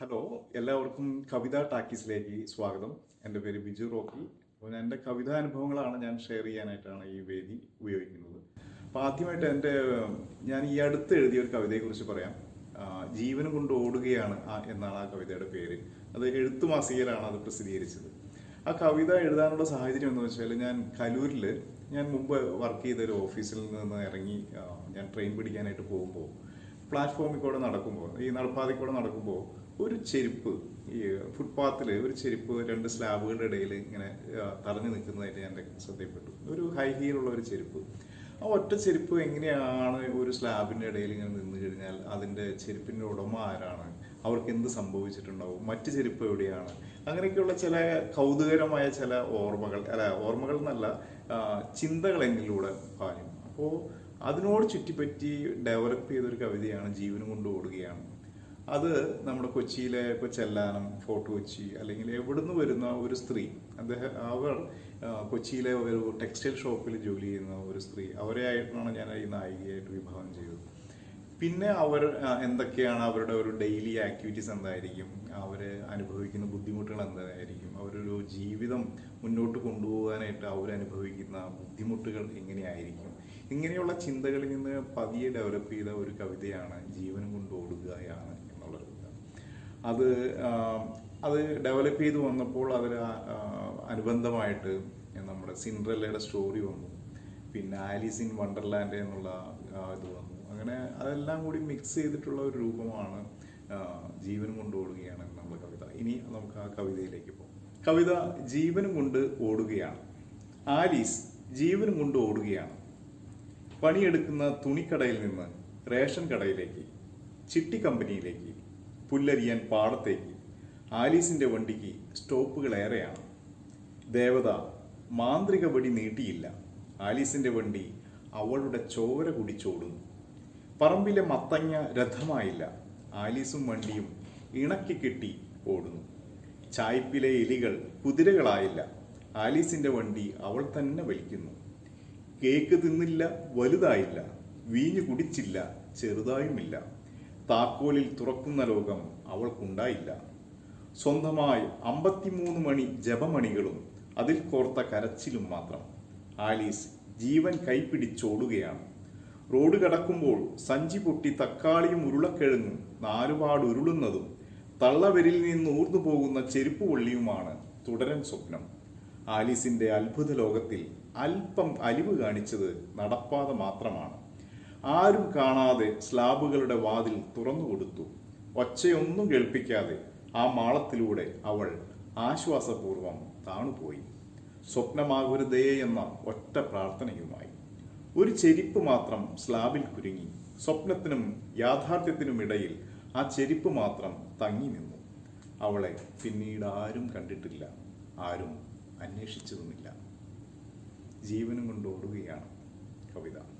Hello എല്ലാവർക്കും കവിത ടാക്കീസിലേക്ക് സ്വാഗതം. എന്റെ പേര് ബിജു റോക്കി. അപ്പോൾ ഞാൻ എന്റെ കവിതാ അനുഭവങ്ങളാണ് ഞാൻ ഷെയർ ചെയ്യാനായിട്ടാണ് ഈ വേദി ഉപയോഗിക്കുന്നത്. അപ്പോൾ ആദ്യമായിട്ട് എന്റെ ഞാൻ ഈ അടുത്ത് എഴുതിയ ഒരു കവിതയെക്കുറിച്ച് പറയാം. ജീവനം കൊണ്ട് ഓടുകയാണ് എന്നാണ് ആ കവിതയുടെ പേര്. അത് എഴുത്തു മാസികയിലാണ് അത് പ്രസിദ്ധീകരിച്ചത്. ആ കവിത എഴുതാനുള്ള സാഹചര്യം എന്ന് വെച്ചാൽ ഞാൻ കലൂരിൽ ഞാൻ മുമ്പ് വർക്ക് ചെയ്ത ഒരു ഓഫീസിൽ നിന്ന് ഇറങ്ങി ഞാൻ ട്രെയിൻ പിടിക്കാനായിട്ട് പോകുമ്പോൾ പ്ലാറ്റ്ഫോമിൽ കൂടെ നടക്കുമ്പോൾ ഈ നടപ്പാതയിൽ കൂടെ നടക്കുമ്പോൾ ഒരു ചെരുപ്പ് ഈ ഫുട്പാത്തിൽ ഒരു ചെരുപ്പ് രണ്ട് സ്ലാബുകളുടെ ഇടയിൽ ഇങ്ങനെ തറഞ്ഞു നിൽക്കുന്നതായിട്ട് ഞാൻ ശ്രദ്ധയപ്പെട്ടു ഒരു ഹൈ ഹീലുള്ള ഒരു ചെരുപ്പ്. ആ ഒറ്റ ചെരുപ്പ് എങ്ങനെയാണ് ഒരു സ്ലാബിന്റെ ഇടയിൽ ഇങ്ങനെ നിന്ന് കഴിഞ്ഞാൽ അതിന്റെ ചെരുപ്പിന്റെ ഉടമ ആരാണ്? അവർക്ക് എന്ത് സംഭവിച്ചിട്ടുണ്ടാവും? മറ്റു ചെരുപ്പ് എവിടെയാണ്? അങ്ങനെയൊക്കെയുള്ള ചില കൗതുകരമായ ചില ഓർമ്മകൾ അല്ല ഓർമ്മകൾ എന്നല്ല ചിന്തകളെങ്കിലൂടെ പാഞ്ഞു. അപ്പോൾ അതിനോട് ചുറ്റിപ്പറ്റി ഡെവലപ്പ് ചെയ്തൊരു കവിതയാണ് ജീവനും കൊണ്ട് ഓടുകയാണ്. അത് നമ്മുടെ കൊച്ചിയിലെ ഇപ്പോൾ ചെല്ലാനം ഫോർട്ട് കൊച്ചി അല്ലെങ്കിൽ എവിടുന്ന് വരുന്ന ഒരു സ്ത്രീ അദ്ദേഹം അവർ കൊച്ചിയിലെ ഒരു ടെക്സ്റ്റൈൽ ഷോപ്പിൽ ജോലി ചെയ്യുന്ന ഒരു സ്ത്രീ അവരെ ആയിട്ടാണ് ഞാൻ ഈ നായികയായിട്ട് വിഭാവനം ചെയ്തത്. പിന്നെ അവർ എന്തൊക്കെയാണ് അവരുടെ ഒരു ഡെയിലി ആക്ടിവിറ്റീസ് എന്തായിരിക്കും? അവർ അനുഭവിക്കുന്ന ബുദ്ധിമുട്ടുകൾ എന്തായിരിക്കും? അവരൊരു ജീവിതം മുന്നോട്ട് കൊണ്ടുപോകാനായിട്ട് അവരനുഭവിക്കുന്ന ബുദ്ധിമുട്ടുകൾ എങ്ങനെയായിരിക്കും? ഇങ്ങനെയുള്ള ചിന്തകളിൽ നിന്ന് പതിയെ ഡെവലപ്പ് ചെയ്ത ഒരു കവിതയാണ് ജീവനും കൊണ്ട് ഓടുകയാണ് എന്നുള്ള കവിത അത് അത് ഡെവലപ്പ് ചെയ്തു വന്നപ്പോൾ അവർ അനുബന്ധമായിട്ട് നമ്മുടെ സിൻഡ്രല്ലയുടെ സ്റ്റോറി വന്നു. പിന്നെ ആലീസ് ഇൻ വണ്ടർലാൻഡ് എന്നുള്ള ഇത് വന്നു. അങ്ങനെ അതെല്ലാം കൂടി മിക്സ് ചെയ്തിട്ടുള്ള ഒരു രൂപമാണ് ജീവനും കൊണ്ട് ഓടുകയാണ് എന്നുള്ള കവിത. ഇനി നമുക്ക് ആ കവിതയിലേക്ക് പോകാം. കവിത ജീവനും കൊണ്ട് ഓടുകയാണ്. ആലീസ് ജീവനും കൊണ്ട് ഓടുകയാണ്. പണിയെടുക്കുന്ന തുണിക്കടയിൽ നിന്ന് റേഷൻ കടയിലേക്ക് ചിട്ടി കമ്പനിയിലേക്ക് പുല്ലരിയാൻ പാടത്തേക്ക്. ആലീസിന്റെ വണ്ടിക്ക് സ്റ്റോപ്പുകൾ ഏറെയാണ് ദേവത മാന്ത്രിക വടി നീട്ടിയില്ല. ആലീസിന്റെ വണ്ടി അവളുടെ ചോര കുടിച്ചോടുന്നു. പറമ്പിലെ മത്തങ്ങ രഥമായില്ല. ആലീസും വണ്ടിയും ഇണക്കി കെട്ടി ഓടുന്നു. ചായ്പിലെ എലികൾ കുതിരകളായില്ല. ആലീസിന്റെ വണ്ടി അവൾ തന്നെ വലിക്കുന്നു. കേക്ക് തിന്നില്ല വലുതായില്ല. വീഞ്ഞു കുടിച്ചില്ല ചെറുതായുമില്ല. താക്കോലിൽ തുറക്കുന്ന ലോകം അവൾക്കുണ്ടായില്ല. സ്വന്തമായി അമ്പത്തിമൂന്ന് മണി ജപമണികളും അതിൽ കോർത്ത കരച്ചിലും മാത്രം. ആലീസ് ജീവൻ കൈപ്പിടിച്ചോടുകയാണ് റോഡ് കടക്കുമ്പോൾ സഞ്ചി പൊട്ടി തക്കാളിയും ഉരുളക്കിഴങ്ങും നാലുപാട് ഉരുളുന്നതും തള്ളവരിൽ നിന്ന് ഊർന്നു പോകുന്ന ചെരുപ്പ് പൊള്ളിയുമാണ് തുടരൻ സ്വപ്നം. ആലീസിന്റെ അത്ഭുത ലോകത്തിൽ അല്പം അലിവ് കാണിച്ചത് നടപ്പാത മാത്രമാണ്. ആരും കാണാതെ സ്ലാബുകളുടെ വാതിൽ തുറന്നു കൊടുത്തു. ഒച്ചയൊന്നും കേൾപ്പിക്കാതെ ആ മാളത്തിലൂടെ അവൾ ആശ്വാസപൂർവം താണുപോയി. സ്വപ്നമാകരുതേ എന്ന ഒറ്റ പ്രാർത്ഥനയുമായി. ഒരു ചെരിപ്പ് മാത്രം സ്ലാബിൽ കുരുങ്ങി. സ്വപ്നത്തിനും യാഥാർത്ഥ്യത്തിനും ഇടയിൽ ആ ചെരിപ്പ് മാത്രം തങ്ങി നിന്നു. അവളെ പിന്നീട് ആരും കണ്ടിട്ടില്ല. ആരും അന്വേഷിച്ചതുമില്ല ജീവനും കൊണ്ട് ഓടുകയാണ് കവിത.